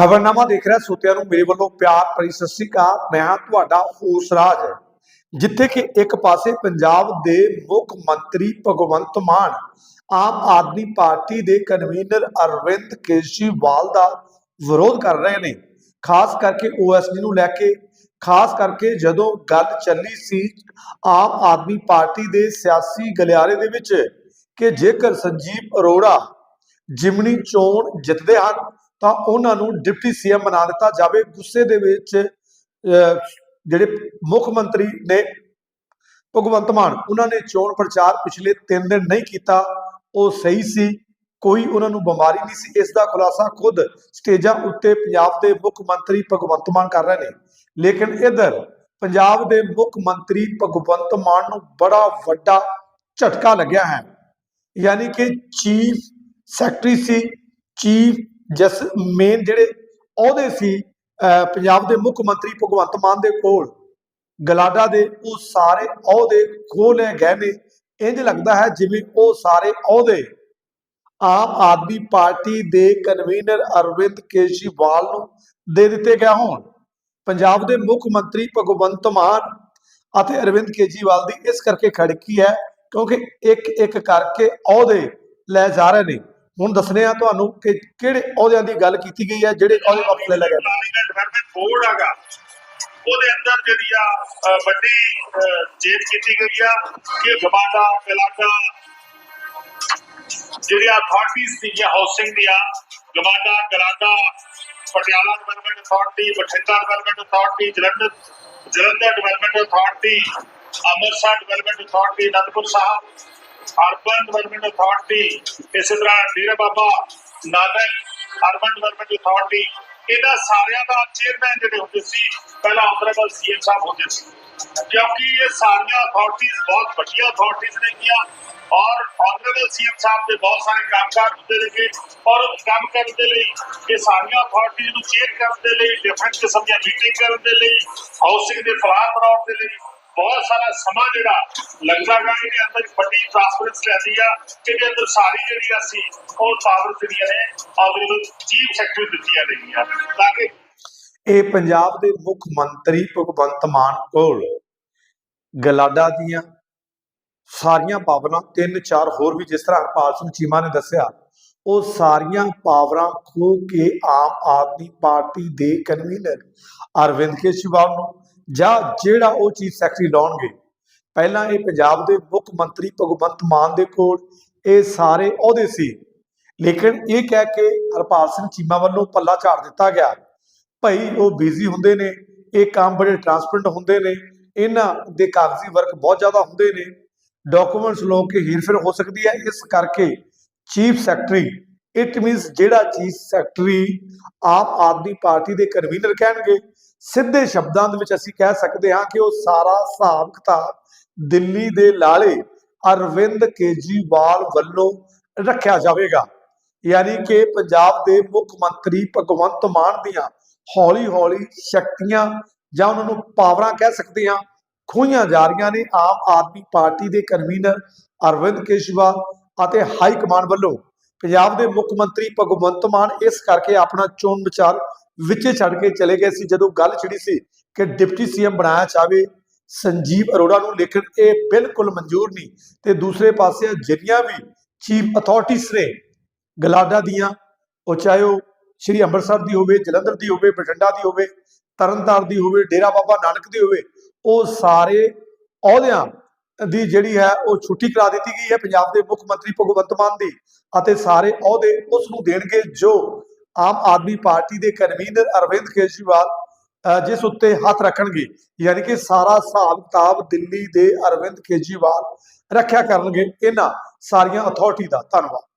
ਖਬਰਨਾਮਾ ਦੇਖ ਰਿਹਾ, ਸੋਤਿਆਂ ਨੂੰ ਮੇਰੇ ਵੱਲੋਂ ਪਿਆਰ ਭਰੀ ਸਤਿ ਸ੍ਰੀ ਅਕਾਲ। ਮੈਂ ਹਾਂ ਤੁਹਾਡਾ ਹੋਸ ਰਾਜ। ਜਿੱਥੇ ਕਿ ਇੱਕ ਪਾਸੇ ਪੰਜਾਬ ਦੇ ਮੁੱਖ ਮੰਤਰੀ ਭਗਵੰਤ ਮਾਨ, ਆਮ ਆਦਮੀ ਪਾਰਟੀ ਦੇ ਕਨਵੀਨਰ ਅਰਵਿੰਦ ਕੇਜਰੀਵਾਲ ਦਾ ਵਿਰੋਧ ਕਰ ਰਹੇ ਨੇ। ਖਾਸ ਕਰਕੇ ਓਐਸਡੀ ਨੂੰ ਲੈ ਕੇ, ਖਾਸ ਕਰਕੇ ਜਦੋਂ ਗੱਲ ਚੱਲੀ ਸੀ ਆਮ ਆਦਮੀ ਪਾਰਟੀ ਦੇ ਸਿਆਸੀ ਗਲਿਆਰੇ ਦੇ ਵਿੱਚ ਕਿ ਜੇਕਰ ਸੰਜੀਵ ਅਰੋੜਾ ਜਿਮਨੀ ਚੋਣ ਜਿੱਤਦੇ ਹਨ ਤਾਂ ਉਹਨਾਂ ਨੂੰ ਡਿਪਟੀ ਸੀਐਮ ਬਣਾ ਦਿੱਤਾ ਜਾਵੇ। ਗੁੱਸੇ ਦੇ ਵਿੱਚ ਜਿਹੜੇ ਮੁੱਖ ਮੰਤਰੀ ਨੇ ਭਗਵੰਤ ਮਾਨ, ਉਹਨਾਂ ਨੇ ਚੋਣ ਪ੍ਰਚਾਰ ਪਿਛਲੇ 3 ਦਿਨ ਨਹੀਂ ਕੀਤਾ। ਉਹ ਸਹੀ ਸੀ। ਕੋਈ ਉਹਨਾਂ ਨੂੰ ਬਿਮਾਰੀ ਨਹੀਂ ਸੀ। ਇਸ ਦਾ ਖੁਲਾਸਾ ਖੁਦ ਸਟੇਜਾਂ ਉੱਤੇ ਪੰਜਾਬ ਦੇ ਮੁੱਖ ਮੰਤਰੀ ਭਗਵੰਤ ਮਾਨ ਕਰ ਰਹੇ ਨੇ। ਲੇਕਿਨ ਇਧਰ ਪੰਜਾਬ ਦੇ ਮੁੱਖ ਮੰਤਰੀ ਭਗਵੰਤ ਮਾਨ ਨੂੰ ਬੜਾ ਵੱਡਾ ਝਟਕਾ ਲੱਗਿਆ ਹੈ। ਯਾਨੀ ਕਿ ਚੀਫ ਸੈਕਟਰੀ ਸੀ। ਚੀਫ ਜਸ ਮੇਨ ਜਿਹੜੇ ਅਹੁਦੇ ਸੀ ਪੰਜਾਬ ਦੇ ਮੁੱਖ ਮੰਤਰੀ ਭਗਵੰਤ ਮਾਨ ਦੇ ਕੋਲ, ਗਲਾਡਾ ਦੇ, ਉਹ ਸਾਰੇ ਅਹੁਦੇ ਖੋਹ ਲਏ ਗਏ ਨੇ। ਇੰਜ ਲੱਗਦਾ ਹੈ ਜਿਵੇਂ ਉਹ ਸਾਰੇ ਅਹੁਦੇ ਆਮ ਆਦਮੀ ਪਾਰਟੀ ਦੇ ਕਨਵੀਨਰ ਅਰਵਿੰਦ ਕੇਜਰੀਵਾਲ ਨੂੰ ਦੇ ਦਿੱਤੇ ਗਏ ਹੋਣ। ਪੰਜਾਬ ਦੇ ਮੁੱਖ ਮੰਤਰੀ ਭਗਵੰਤ ਮਾਨ ਅਤੇ ਅਰਵਿੰਦ ਕੇਜਰੀਵਾਲ ਦੀ ਇਸ ਕਰਕੇ ਖੜਕੀ ਹੈ ਕਿਉਂਕਿ ਇੱਕ ਇੱਕ ਕਰਕੇ ਅਹੁਦੇ ਲੈ ਜਾ ਰਹੇ ਨੇ। ਹੁਣ ਦੱਸਨੇ ਆ ਤੁਹਾਨੂੰ ਕਿ ਕਿਹੜੇ ਅਹੁਦਿਆਂ ਦੀ ਗੱਲ ਕੀਤੀ ਗਈ ਹੈ ਜਿਹੜੇ ਅਹੁਦੇ ਵਾਪਸ ਲੈ ਲਏ ਗਏ ਡਿਵੈਲਪਮੈਂਟ ਬੋਰਡ ਹੈਗਾ। ਉਹਦੇ ਅੰਦਰ ਜਿਹੜੀ ਆ ਅ, ਵੱਡੀ ਚੇਂਜ ਕੀਤੀ ਗਈ ਆ ਕਿ ਗਮਾਡਾ ਇਲਾਕਾ ਜਿਹੜੀਆਂ ਅਥਾਰਟੀਜ਼ ਸੀਗੀਆਂ ਹਾਊਸਿੰਗ ਦੀਆਂ GMADA GRADA Patiala development authority Bathinda development authority Jalandhar Jalandhar development authority Amritsar development authority Anandpur Sahib urban development authority ਇਸੇ ਤਰ੍ਹਾਂ Dera Baba Nanak urban development authority ਇਹਨਾਂ ਸਾਰਿਆਂ ਦਾ ਚੇਅਰਮੈਨ ਜਿਹੜੇ ਹੁੰਦੇ ਸੀ, ਪਹਿਲਾਂ ਆਨਰੇਬਲ ਸੀਐਮ ਸਾਹਿਬ ਹੁੰਦੇ ਸੀ। ਕਿਉਂਕਿ ਇਹ ਸਾਰੀਆਂ ਅਥਾਰਟੀਆਂ ਬਹੁਤ ਵੱਡੀਆਂ ਅਥਾਰਟੀਆਂ ਨੇਗੀਆਂ ਔਰ ਆਨਰੇਬਲ ਸੀਐਮ ਸਾਹਿਬ ਦੇ ਬਹੁਤ ਸਾਰੇ ਕੰਮਕਾਰ ਹੁੰਦੇ ਨੇਗੇ ਔਰ ਕੰਮ ਕਰਨ ਦੇ ਲਈ ਇਹ ਸਾਰੀਆਂ ਅਥਾਰਟੀਆਂ ਨੂੰ ਚੇਅਰ ਕਰਨ ਦੇ ਲਈ ਡਿਫਰੈਂਟ ਕਿਸਮ ਦੀਆਂ ਮੀਟਿੰਗ ਕਰਨ ਦੇ ਲਈ ਹਾਊਸਿੰਗ ਦੇ ਫਲਾਹ ਬਣਾਉਣ ਦੇ ਲਈ ਬਹੁਤ ਸਾਰਾ ਸਮਾਂ ਜਿਹੜਾ ਲੱਗਦਾ ਗਾ, ਇਹਦੇ ਅੰਦਰ ਵੱਡੀ ਟ੍ਰਾਂਸਪਰੈਂਸ ਰਹਿੰਦੀ ਆ, ਇਹਦੇ ਅੰਦਰ ਸਾਰੀ ਜਿਹੜੀ ਅਸੀਂ ਉਹ ਪਾਵਰ ਜਿਹੜੀਆਂ ਨੇ ਆਨਰੇਬਲ ਚੀਫ ਸੈਕਟਰੀ ਦਿੱਤੀਆਂ ਗਈਆਂ। ਤਾਂ ਕਿ ਇਹ ਪੰਜਾਬ ਦੇ ਮੁੱਖ ਮੰਤਰੀ ਭਗਵੰਤ ਮਾਨ ਕੋਲ ਗਲਾਡਾ ਦੀਆਂ ਸਾਰੀਆਂ ਪਾਵਰਾਂ, ਤਿੰਨ ਚਾਰ ਹੋਰ ਵੀ ਜਿਸ ਤਰ੍ਹਾਂ ਹਰਪਾਲ ਸਿੰਘ ਚੀਮਾ ਨੇ ਦੱਸਿਆ, ਉਹ ਸਾਰੀਆਂ ਪਾਵਰਾਂ ਖੋ ਕੇ ਆਮ ਆਦਮੀ ਪਾਰਟੀ ਦੇ ਕਨਵੀਨਰ ਅਰਵਿੰਦ ਕੇਜਰੀਵਾਲ ਨੂੰ ਜਾਂ ਜਿਹੜਾ ਉਹ ਚੀਫ ਸੈਕਟਰੀ ਲਾਉਣਗੇ। ਪਹਿਲਾਂ ਇਹ ਪੰਜਾਬ ਦੇ ਮੁੱਖ ਮੰਤਰੀ ਭਗਵੰਤ ਮਾਨ ਦੇ ਕੋਲ ਇਹ ਸਾਰੇ ਅਹੁਦੇ ਸੀ। ਲੇਕਿਨ ਇਹ ਕਹਿ ਕੇ ਹਰਪਾਲ ਸਿੰਘ ਚੀਮਾ ਵੱਲੋਂ ਪੱਲਾ ਝਾੜ ਦਿੱਤਾ ਗਿਆ। ਭਾਈ ਉਹ ਬਿਜ਼ੀ ਹੁੰਦੇ ਨੇ, ਇਹ ਕੰਮ ਬੜੇ ਟਰਾਂਸਪਰੈਂਟ ਹੁੰਦੇ ਨੇ, ਇਹਨਾਂ ਦੇ ਕਾਗਜ਼ੀ ਵਰਕ ਬਹੁਤ ਜ਼ਿਆਦਾ ਹੁੰਦੇ ਨੇ। ਡਾਕੂਮੈਂਟਸ ਲੋ ਕੇ ਹੀਰਫੇਰ ਹੋ ਸਕਦੀ ਹੈ। ਇਸ ਕਰਕੇ ਚੀਫ ਸੈਕਟਰੀ ਇਟ ਮੀਨਸ ਜਿਹੜਾ chief secretary Aam Aadmi party ਦੇ ਕਨਵੀਨਰ ਕਹਿਣਗੇ। ਸਿੱਧੇ ਸ਼ਬਦਾਂ ਦੇ ਵਿੱਚ ਅਸੀਂ ਕਹਿ ਸਕਦੇ ਹਾਂ ਕਿ ਉਹ ਸਾਰਾ ਹਿਸਾਬ ਕਿਤਾਬ ਦਿੱਲੀ ਦੇ ਲਾਲੇ ਅਰਵਿੰਦ ਕੇਜਰੀਵਾਲ ਵੱਲੋਂ ਰੱਖਿਆ ਜਾਵੇਗਾ। ਯਾਨੀ ਕਿ ਪੰਜਾਬ ਦੇ ਮੁੱਖ ਮੰਤਰੀ ਭਗਵੰਤ ਮਾਨ ਦੀਆਂ ਹੌਲੀ ਹੌਲੀ ਸ਼ਕਤੀਆਂ ਜਾਂ ਉਹਨਾਂ ਨੂੰ ਪਾਵਰਾਂ ਕਹਿ ਸਕਦੇ ਹਾਂ ਖੋਈਆਂ ਜਾ ਰਹੀਆਂ ਨੇ ਆਮ ਆਦਮੀ ਪਾਰਟੀ ਦੇ ਕਨਵੀਨਰ ਅਰਵਿੰਦ ਕੇਜਰੀਵਾਲ ਅਤੇ ਹਾਈ ਕਮਾਂਡ ਵੱਲੋਂ। ਪੰਜਾਬ ਦੇ ਮੁੱਖ ਮੰਤਰੀ ਭਗਵੰਤ ਮਾਨ ਇਸ ਕਰਕੇ ਆਪਣਾ ਚੋਣ ਵਿਚਾਰ ਵਿੱਚ ਛੱਡ ਕੇ ਚਲੇ ਗਏ ਸੀ। ਜਦੋਂ ਗੱਲ ਛਿੜੀ ਸੀ ਕਿ ਡਿਪਟੀ ਸੀਐਮ ਬਣਾਇਆ ਜਾਵੇ, ਸੰਜੀਵ ਅਰੋੜਾ ਨੂੰ ਲੇਕਿਨ ਇਹ ਬਿਲਕੁਲ ਮਨਜ਼ੂਰ ਨਹੀਂ। ਤੇ ਦੂਸਰੇ ਪਾਸੇ ਜਿੰਨੀਆਂ ਵੀ ਚੀਫ ਅਥਾਰਟੀਜ਼ ਨੇ ਗਲਾਡਾ ਦੀਆਂ, ਉਹ ਚਾਹੇ ਉਹ ਸ਼੍ਰੀ ਅੰਮ੍ਰਿਤਸਰ ਦੀ ਹੋਵੇ, ਜਲੰਧਰ ਦੀ ਹੋਵੇ, ਬਠਿੰਡਾ ਦੀ ਹੋਵੇ, ਤਰਨਤਾਰਨ ਦੀ ਹੋਵੇ, ਡੇਰਾ ਬਾਬਾ ਨਾਨਕ ਦੀ ਹੋਵੇ, ਉਹ ਸਾਰੇ ਅਹੁਦਿਆਂ ਦੀ ਜਿਹੜੀ ਹੈ, ਉਹ ਛੁੱਟੀ ਕਰਾ ਦਿੱਤੀ ਗਈ ਹੈ। ਪੰਜਾਬ ਦੇ ਮੁੱਖ ਮੰਤਰੀ ਭਗਵੰਤ ਮਾਨ ਦੀ ਅਤੇ ਸਾਰੇ ਅਹੁਦੇ ਉਸ ਨੂੰ ਦੇਣਗੇ ਜੋ ਆਮ ਆਦਮੀ ਪਾਰਟੀ ਦੇ ਕਨਵੀਨਰ ਅਰਵਿੰਦ ਕੇਜਰੀਵਾਲ ਅਹ, ਜਿਸ ਉੱਤੇ ਹੱਥ ਰੱਖਣਗੇ ਯਾਨੀ ਕਿ ਸਾਰਾ ਹਿਸਾਬ ਕਿਤਾਬ ਦਿੱਲੀ ਦੇ ਅਰਵਿੰਦ ਕੇਜਰੀਵਾਲ ਰੱਖਿਆ ਕਰਨਗੇ। ਇਹਨਾਂ ਸਾਰੀਆਂ ਅਥਾਰਟੀ ਦਾ ਧੰਨਵਾਦ।